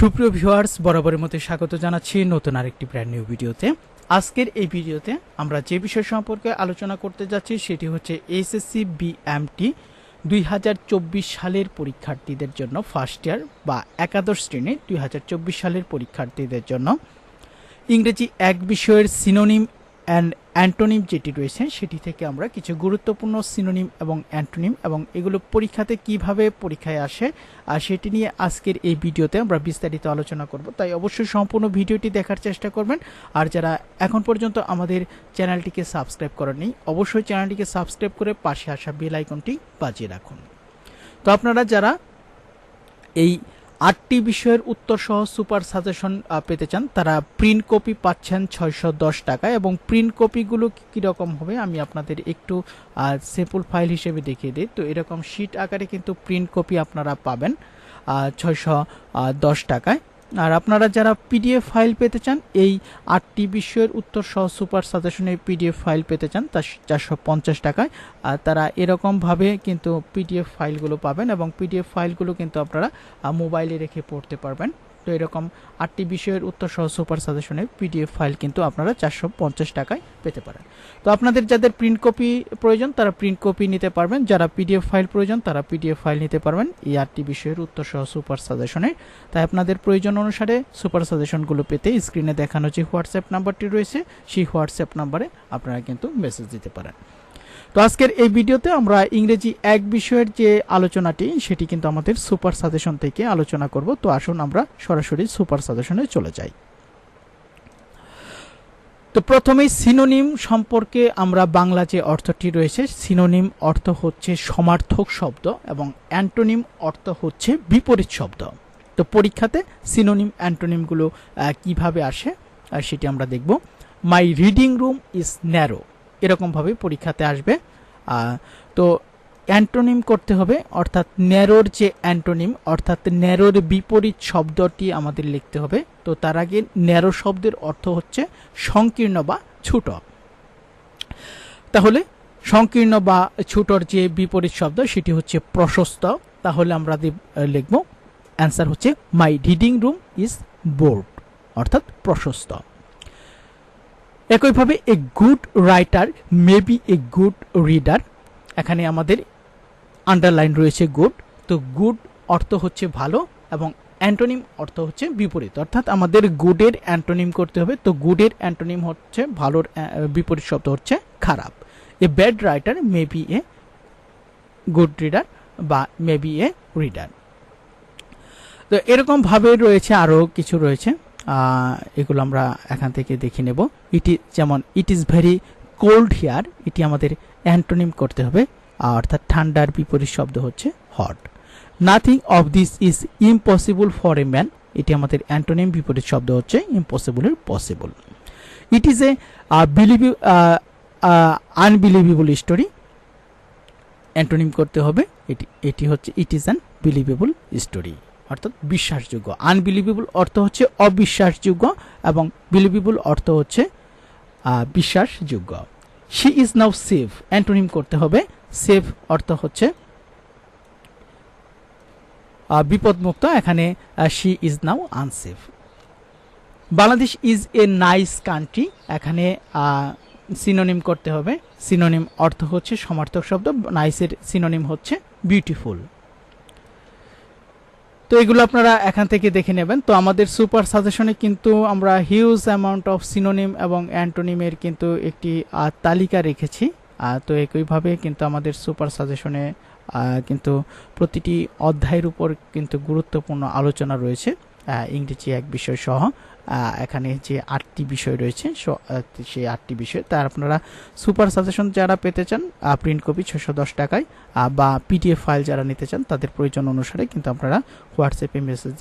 সুপ্রিয় ভিউয়ার্স, বরাবরের মতো স্বাগত জানাচ্ছি নতুন আরেকটি ব্র্যান্ড নিউ ভিডিওতে। আজকের এই ভিডিওতে আমরা যে বিষয় সম্পর্কে আলোচনা করতে যাচ্ছি সেটি হচ্ছে এসএসসি বিএমটি দুই হাজার চব্বিশ সালের পরীক্ষার্থীদের জন্য ফার্স্ট ইয়ার বা একাদশ শ্রেণির দুই সালের পরীক্ষার্থীদের জন্য। ইংরেজি এক বিষয়ের সিনোনিম অ্যান্ড অ্যান্টোনিম যেটি রয়েছে সেটি থেকে আমরা কিছু গুরুত্বপূর্ণ সিনোনিম এবং অ্যান্টোনিম এবং এগুলো পরীক্ষাতে কীভাবে পরীক্ষায় আসে, আর সেটি নিয়ে আজকের এই ভিডিওতে আমরা বিস্তারিত আলোচনা করব। তাই অবশ্যই সম্পূর্ণ ভিডিওটি দেখার চেষ্টা করবেন। আর যারা এখন পর্যন্ত আমাদের চ্যানেলটিকে সাবস্ক্রাইব করেননি, অবশ্যই চ্যানেলটিকে সাবস্ক্রাইব করে পাশে আসা বেল আইকনটি বাজিয়ে রাখুন। তো আপনারা যারা এই আটটি বিষয়ের উত্তর সহ সুপার সাজেশন পেতে চান, তারা প্রিন্ট কপি পাচ্ছেন ছয়শো দশ টাকায় এবং প্রিন্ট কপিগুলো কীরকম হবে আমি আপনাদের একটু স্যাম্পল ফাইল হিসেবে দেখিয়ে দিই। তো এরকম শিট আকারে কিন্তু প্রিন্ট কপি আপনারা পাবেন ছয়শো দশ টাকায়। আর আপনারা যারা পিডিএফ ফাইল পেতে চান, এই আটটি বিষয়ের উত্তর সহ সুপার সাজেশনের পিডিএফ ফাইল পেতে চান, তা চারশো পঞ্চাশ টাকায়। আর তারা এরকমভাবে কিন্তু পিডিএফ ফাইলগুলো পাবেন এবং পিডিএফ ফাইলগুলো কিন্তু আপনারা মোবাইলে রেখে পড়তে পারবেন। তো এরকম আটটি বিষয়ের উত্তর সহ সুপার সাজেশনের পিডিএফ ফাইল কিন্তু আপনারা চারশো পঞ্চাশ টাকায় পেতে পারেন। তো আপনাদের যাদের প্রিন্ট কপি প্রয়োজন, তারা প্রিন্ট কপি নিতে পারবেন। যারা পিডিএফ ফাইল প্রয়োজন, তারা পিডিএফ ফাইল নিতে পারবেন এই আটটি বিষয়ের উত্তর সহ সুপার সাজেশনের। তাই আপনাদের প্রয়োজন অনুসারে সুপার সাজেশনগুলো পেতে স্ক্রিনে দেখানো যে হোয়াটসঅ্যাপ নাম্বারটি রয়েছে, সেই হোয়াটসঅ্যাপ নাম্বারে আপনারা কিন্তু মেসেজ দিতে পারেন। তো আজকের এই ভিডিওতে আমরা ইংরেজি এক বিষয়ের যে আলোচনাটি, সেটি কিন্তু আমাদের সুপার সাজেশন থেকে আলোচনা করব। তো আসুন আমরা সরাসরি সুপার সাজেশনে চলে যাই। তো প্রথমেই সিনোনিম সম্পর্কে আমরা বাংলা যে অর্থটি রয়েছে, সিনোনিম অর্থ হচ্ছে সমার্থক শব্দ এবং অ্যান্টোনিম অর্থ হচ্ছে বিপরীত শব্দ। তো পরীক্ষাতে সিনোনিম অ্যান্টোনিমগুলো কীভাবে আসে সেটি আমরা দেখব। My reading room is narrow. এরকমভাবে পরীক্ষাতে আসবে। তো অ্যান্টোনিম করতে হবে, অর্থাৎ ন্যারোর যে অ্যান্টোনিম, অর্থাৎ ন্যারোর বিপরীত শব্দটি আমাদের লিখতে হবে। তো তার আগে ন্যারো শব্দের অর্থ হচ্ছে সংকীর্ণ বা ছোট। তাহলে সংকীর্ণ বা ছোটর যে বিপরীত শব্দ, সেটি হচ্ছে প্রশস্ত। তাহলে আমরা লিখব, অ্যান্সার হচ্ছে, my reading room is broad অর্থাৎ প্রশস্ত। একইভাবে a good writer may be a good reader এখানে আমাদের আন্ডারলাইন রয়েছে গুড তো গুড অর্থ হচ্ছে ভালো এবং অ্যান্টোনিম অর্থ হচ্ছে বিপরীত। অর্থাৎ আমাদের গুডের অ্যান্টোনিম করতে হবে, তো গুডের অ্যান্টোনিম হচ্ছে ভালোর বিপরীত শব্দ হচ্ছে খারাপ। A bad writer may be a good reader বা মে বি এ রিডার তো এরকমভাবে রয়েছে, আরও কিছু রয়েছে। এগুলো আমরা এখান থেকে দেখে নেব। ইটি যেমন it is very cold here এটি আমাদের অ্যান্টোনিম করতে হবে, অর্থাৎ ঠান্ডার বিপরীত শব্দ হচ্ছে hot nothing of this is impossible for a man এটি আমাদের অ্যান্টোনিম বিপরীত শব্দ হচ্ছে ইম্পসিবলের possible it is a believe unbelievable story antonym করতে হবে, এটি এটি হচ্ছে it is an believable story অর্থাৎ বিশ্বাসযোগ্য। আনবিলিভেবল অর্থ হচ্ছে অবিশ্বাসযোগ্য এবং বিলিভেবল অর্থ হচ্ছে বিশ্বাসযোগ্য। She is now safe antonym করতে হবে। সেফ অর্থ হচ্ছে বিপদমুক্ত। এখানে she is now unsafe Bangladesh is a nice country এখানে সিনোনিম করতে হবে। সিনোনিম অর্থ হচ্ছে সমার্থক শব্দ। নাইসের সিনোনিম হচ্ছে বিউটিফুল তো এগুলো আপনারা এখান থেকে দেখে নেবেন। তো আমাদের সুপার সাজেশনে কিন্তু আমরা হিউজ অ্যামাউন্ট অফ সিনোনিম এবং অ্যান্টোনিমের কিন্তু একটি তালিকা রেখেছি। তো একইভাবে কিন্তু আমাদের সুপার সাজেশনে কিন্তু প্রতিটি অধ্যায়ের উপর কিন্তু গুরুত্বপূর্ণ আলোচনা রয়েছে। ইংরেজি এক বিষয় সহ। এখানে যে আটটি বিষয় রয়েছে সেই আটটি বিষয়। তার আপনারা সুপার সাজেশন যারা পেতে চান প্রিন্ট কপি ছশো দশ টাকায় বা পিডিএফ ফাইল যারা নিতে চান, তাদের প্রয়োজন অনুসারে কিন্তু আপনারা হোয়াটসঅ্যাপে মেসেজ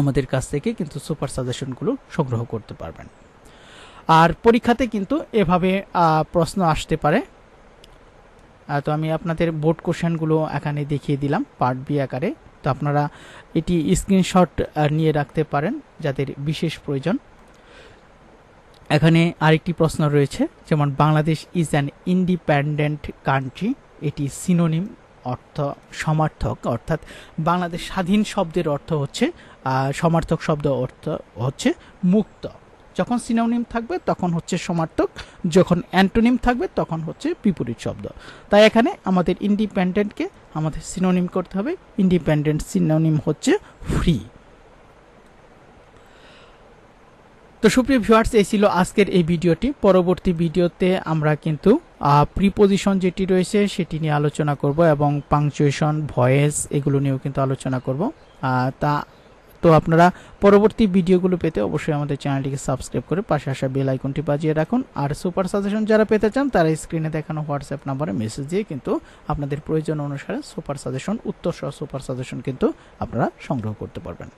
আমাদের কাছ থেকে কিন্তু সুপার সাজেশনগুলো সংগ্রহ করতে পারবেন। আর পরীক্ষাতে কিন্তু এভাবে প্রশ্ন আসতে পারে। তো আমি আপনাদের বোর্ড কোশ্চেনগুলো এখানে দেখিয়ে দিলাম পার্ট বি আকারে। তো আপনারা এটি স্ক্রিনশট নিয়ে রাখতে পারেন যাদের বিশেষ প্রয়োজন। এখানে আরেকটি প্রশ্ন রয়েছে, যেমন Bangladesh is an independent country এটি সিনোনিম অর্থ সমার্থক, অর্থাৎ বাংলাদেশ স্বাধীন শব্দের অর্থ হচ্ছে সমার্থক শব্দ অর্থ হচ্ছে মুক্ত। যখন সিনোনিম থাকবে, তখন হচ্ছে সমার্থক। যখন অ্যান্টোনিম থাকবে, তখন হচ্ছে বিপরীত শব্দ। তাই এখানে আমাদের ইন্ডিপেন্ডেন্টকে আমাদের সিনোনিম করতে হবে। ইন্ডিপেন্ডেন্ট সিনোনিম হচ্ছে ফ্রি তো সুপ্রিয় ভিউয়ার্স এই ছিল আজকের এই ভিডিওটি। পরবর্তী ভিডিওতে আমরা কিন্তু প্রিপোজিশন যেটি রয়েছে, সেটি নিয়ে আলোচনা করব এবং পাংচুয়েশন ভয়েস এগুলো নিয়েও কিন্তু আলোচনা করব। তা তো আপনারা পরবর্তী ভিডিওগুলো পেতে অবশ্যই আমাদের চ্যানেলটিকে সাবস্ক্রাইব করে পাশে আসা বেল আইকনটি বাজিয়ে রাখুন। আর সুপার সাজেশন যারা পেতে চান, তারা স্ক্রিনে দেখানো হোয়াটসঅ্যাপ নাম্বারে মেসেজ দিয়ে কিন্তু আপনাদের প্রয়োজন অনুসারে সুপার সাজেশন, উত্তর সহ সুপার সাজেশন কিন্তু আপনারা সংগ্রহ করতে পারবেন।